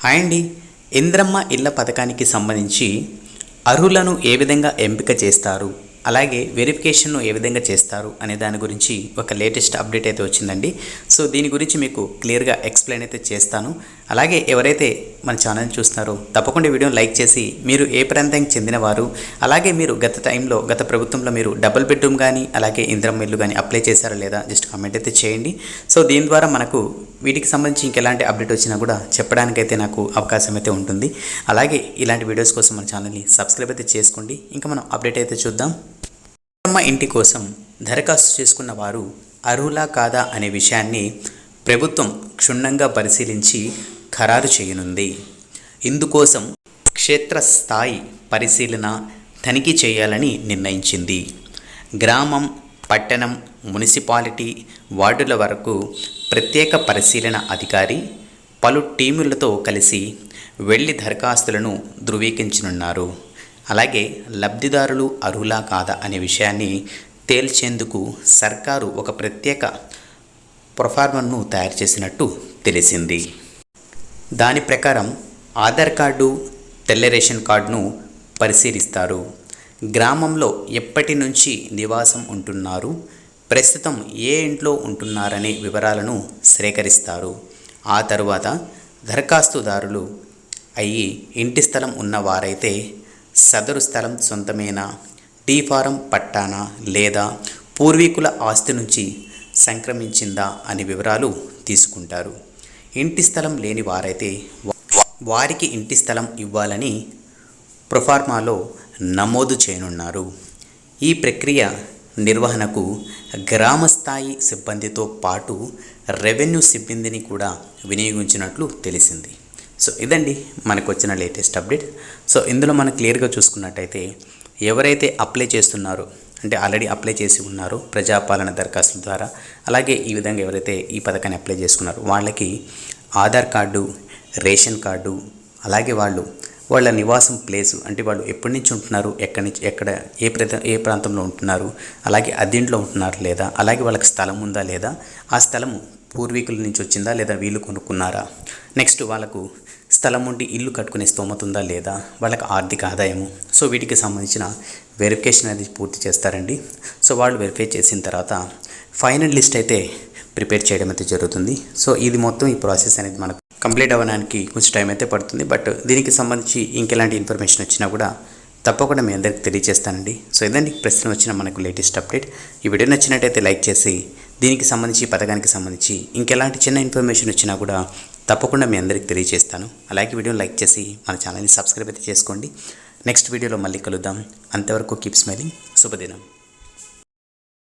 Hi అండి ఇంద్రమ్మ ఇళ్ళ పథకానికి సంబంధించి అర్హులను ఏ విధంగా ఎంపిక చేస్తారు? అలాగే వెరిఫికేషన్ను ఏ విధంగా చేస్తారు? అనే దాని గురించి ఒక లేటెస్ట్ అప్డేట్ అయితే వచ్చిందండి. సో దీని గురించి మీకు క్లియర్గా ఎక్స్ప్లెయిన్ అయితే చేస్తాను. అలాగే ఎవరైతే మన ఛానల్ చూస్తున్నారో తప్పకుండా వీడియోని లైక్ చేసి మీరు ఏ ప్రాంతానికి చెందినవారు అలాగే మీరు గత టైంలో గత ప్రభుత్వంలో మీరు డబుల్ బెడ్రూమ్ కానీ అలాగే ఇంద్రం ఇల్లు కానీ అప్లై చేశారా లేదా జస్ట్ కామెంట్ అయితే చేయండి. సో దీని ద్వారా మనకు వీటికి సంబంధించి ఇంకెలాంటి అప్డేట్ వచ్చినా కూడా చెప్పడానికైతే నాకు అవకాశం అయితే ఉంటుంది. అలాగే ఇలాంటి వీడియోస్ కోసం మన ఛానల్ని సబ్స్క్రైబ్ అయితే చేసుకోండి. ఇంకా మనం అప్డేట్ అయితే చూద్దాం. అమ్మ ఇంటి కోసం దరఖాస్తు చేసుకున్న వారు అర్హులా కాదా అనే విషయాన్ని ప్రభుత్వం క్షుణ్ణంగా పరిశీలించి ఖరారు చేయనుంది. ఇందుకోసం క్షేత్రస్థాయి పరిశీలన తనిఖీ చేయాలని నిర్ణయించింది. గ్రామం పట్టణం మున్సిపాలిటీ వార్డుల వరకు ప్రత్యేక పరిశీలన అధికారి పలు టీములతో కలిసి వెళ్ళి దరఖాస్తులను ధృవీకరించనున్నారు. అలాగే లబ్ధిదారులు అర్హులా కాదా అనే విషయాన్ని తేల్చేందుకు సర్కారు ఒక ప్రత్యేక ప్రొఫార్మర్ను తయారు చేసినట్టు తెలిసింది. దాని ప్రకారం ఆధార్ కార్డు తెల్ల రేషన్ కార్డును పరిశీలిస్తారు. గ్రామంలో ఎప్పటి నుంచి నివాసం ఉంటున్నారు? ప్రస్తుతం ఏ ఇంట్లో ఉంటున్నారనే వివరాలను సేకరిస్తారు. ఆ తరువాత దరఖాస్తుదారులు అయ్యి ఇంటి స్థలం ఉన్నవారైతే సదరు స్థలం సొంతమేనా టీ ఫారం పట్టానా లేదా పూర్వీకుల ఆస్తి నుంచి సంక్రమించిందా అనే వివరాలు తీసుకుంటారు. ఇంటి స్థలం లేని వారైతే వారికి ఇంటి స్థలం ఇవ్వాలని ప్రొఫార్మాలో నమోదు చేయనున్నారు. ఈ ప్రక్రియ నిర్వహణకు గ్రామ స్థాయి సిబ్బందితో పాటు రెవెన్యూ సిబ్బందిని కూడా వినియోగించినట్లు తెలిసింది. సో ఇదండి మనకు వచ్చిన లేటెస్ట్ అప్డేట్. సో ఇందులో మనం క్లియర్గా చూసుకున్నట్టయితే ఎవరైతే అప్లై చేస్తున్నారో అంటే ఆల్రెడీ అప్లై చేసి ఉన్నారు ప్రజాపాలన దరఖాస్తుల ద్వారా. అలాగే ఈ విధంగా ఎవరైతే ఈ పథకాన్ని అప్లై చేసుకున్నారో వాళ్ళకి ఆధార్ కార్డు రేషన్ కార్డు అలాగే వాళ్ళు వాళ్ళ నివాసం ప్లేసు అంటే వాళ్ళు ఎప్పటి నుంచి ఉంటున్నారు ఎక్కడి నుంచి ఎక్కడ ఏ ప్రద ఏ ప్రాంతంలో ఉంటున్నారు అలాగే అద్దీంట్లో ఉంటున్నారు లేదా అలాగే వాళ్ళకి స్థలం ఉందా లేదా ఆ స్థలము పూర్వీకుల నుంచి వచ్చిందా లేదా వీళ్ళు కొనుక్కున్నారా? నెక్స్ట్ వాళ్ళకు స్థలం ఉండి ఇల్లు కట్టుకునే స్తోమత ఉందా లేదా వాళ్ళకి ఆర్థిక ఆదాయము. సో వీటికి సంబంధించిన వెరిఫికేషన్ అనేది పూర్తి చేస్తారండి. సో వాళ్ళు వెరిఫై చేసిన తర్వాత ఫైనల్ లిస్ట్ అయితే ప్రిపేర్ చేయడం అయితే జరుగుతుంది. సో ఇది మొత్తం ఈ ప్రాసెస్ అనేది మనకు కంప్లీట్ అవ్వడానికి కొంచెం టైం అయితే పడుతుంది. బట్ దీనికి సంబంధించి ఇంకెలాంటి ఇన్ఫర్మేషన్ వచ్చినా కూడా తప్పకుండా మీ అందరికి తెలియజేస్తానండి. సో ఇదండి. ప్రశ్న వచ్చిన మనకు లేటెస్ట్ అప్డేట్ ఈ వీడియో నచ్చినట్టయితే లైక్ చేసి దీనికి సంబంధించి పథకానికి సంబంధించి ఇంకెలాంటి చిన్న ఇన్ఫర్మేషన్ వచ్చినా కూడా తప్పకుండా మీ అందరికి తెలియజేస్తాను. అలాగే వీడియోని లైక్ చేసి మన ఛానల్ని సబ్స్క్రైబ్ అయితే చేసుకోండి. నెక్స్ట్ వీడియోలో మళ్ళీ కలుద్దాం. అంతవరకు కీప్ స్మైలింగ్ శుభదినం.